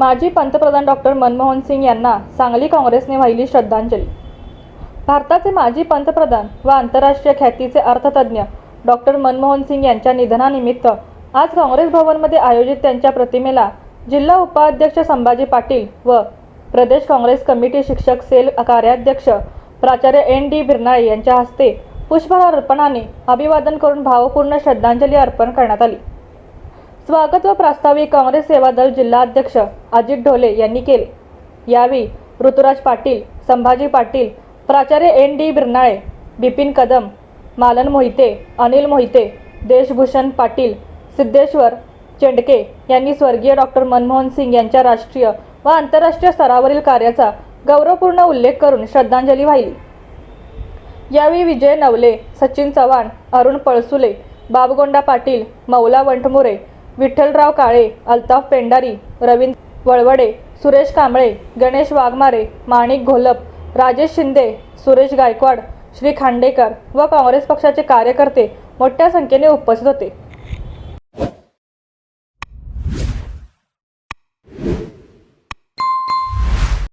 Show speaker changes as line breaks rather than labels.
माजी पंतप्रधान डॉक्टर मनमोहन सिंग यांना सांगली काँग्रेसने वाहिली श्रद्धांजली. भारताचे माजी पंतप्रधान व आंतरराष्ट्रीय ख्यातीचे अर्थतज्ज्ञ डॉक्टर मनमोहन सिंग यांच्या निधनानिमित्त आज काँग्रेस भवनमध्ये आयोजित त्यांच्या प्रतिमेला जिल्हा उपाध्यक्ष संभाजी पाटील व प्रदेश काँग्रेस कमिटी शिक्षक सेल कार्याध्यक्ष प्राचार्य एन डी बिरनाळे यांच्या हस्ते पुष्पहार अर्पणाने अभिवादन करून भावपूर्ण श्रद्धांजली अर्पण करण्यात आली. स्वागत व प्रास्ताविक काँग्रेस सेवा दल जिल्हाध्यक्ष अजित ढोले यांनी केले. यावेळी ऋतुराज पाटील संभाजी पाटील प्राचार्य एन डी बिरनाळे बिपिन कदम मालन मोहिते अनिल मोहिते देशभूषण पाटील सिद्धेश्वर चेंडके यांनी स्वर्गीय डॉक्टर मनमोहन सिंग यांच्या राष्ट्रीय व आंतरराष्ट्रीय स्तरावरील कार्याचा गौरवपूर्ण उल्लेख करून श्रद्धांजली वाहिली. यावेळी विजय नवले सचिन चव्हाण अरुण पळसुले बाबगोंडा पाटील मौला वंठमुरे विठ्ठलराव काळे अल्ताफ पेंडारी रवींद्र वळवडे सुरेश कांबळे गणेश वाघमारे माणिक घोलप राजेश शिंदे सुरेश गायकवाड श्री खांडेकर व काँग्रेस पक्षाचे कार्यकर्ते मोठ्या संख्येने उपस्थित होते.